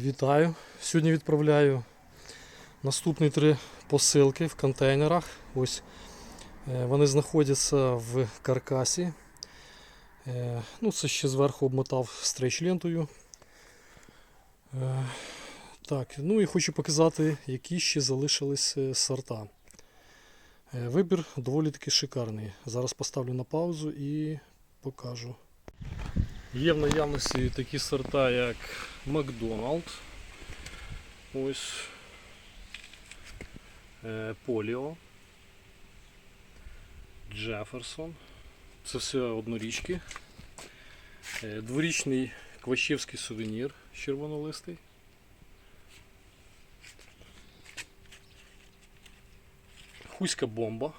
Вітаю! Сьогодні відправляю наступні три посилки в контейнерах. Ось е, вони знаходяться в каркасі. Е, Ну, це ще зверху обмотав стрейч лентою. Е, Так, ну і хочу показати, які ще залишились сорта. Вибір доволі таки шикарний. Зараз поставлю на паузу і покажу. Є в наявності такі сорта, як Макдоналд. Ось е, Поліо. Джеферсон. Це все однорічки. Е, Дворічний Кващевський сувенір червонолистий. Хуська бомба.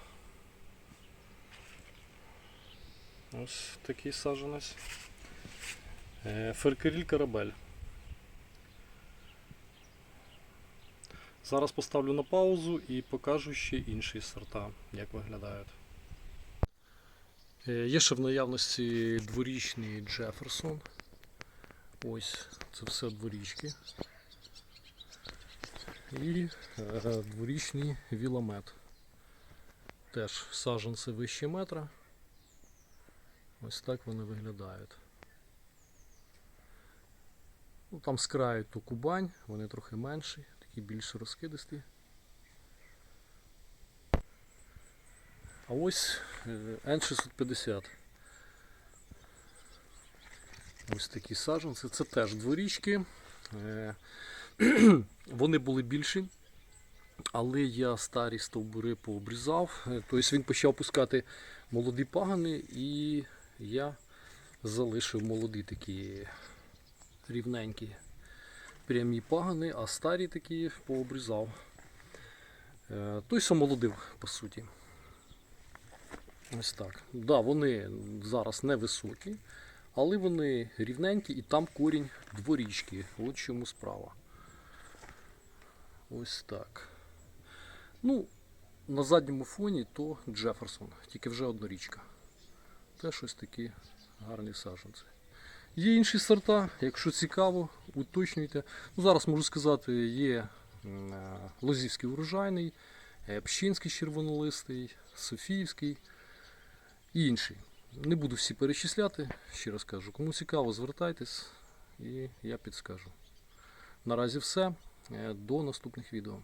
Ось такий саджанець. Е, Феркеріль Карабель. Зараз поставлю на паузу і покажу ще інші сорта, як виглядають. Е, Є ще в наявності дворічний Джеферсон. Ось це все дворічки. І е, дворічний Віламет. Теж саджанці вище метра. Ось так вони виглядають. Ну, там з краю то Кубань, вони трохи менші, такі більш розкидисті. А ось е, N650. Ось такі саджанці. Це теж дворічки. Е, Вони були більші, але я старі стовбури пообрізав. Е, Тобто він почав пускати молоді пагани і я залишив молоді такі рівненькі прямі пагани, а старі такі пообрізав. Е, Той сам молодив, по суті. Ось так. Да, вони зараз невисокі, але вони рівненькі і там корінь дворічки. От чому справа. Ось так. Ну, на задньому фоні то Джеферсон, тільки вже однорічка. Теж щось такі гарні саджанці. Є інші сорта, якщо цікаво, уточнюйте. Ну, зараз можу сказати, є е, Лозівський урожайний, е, Пщинський червонолистий, Софіївський і інші. Не буду всі перечисляти, ще раз кажу. Кому цікаво, звертайтесь і я підскажу. Наразі все. Е, До наступних відео.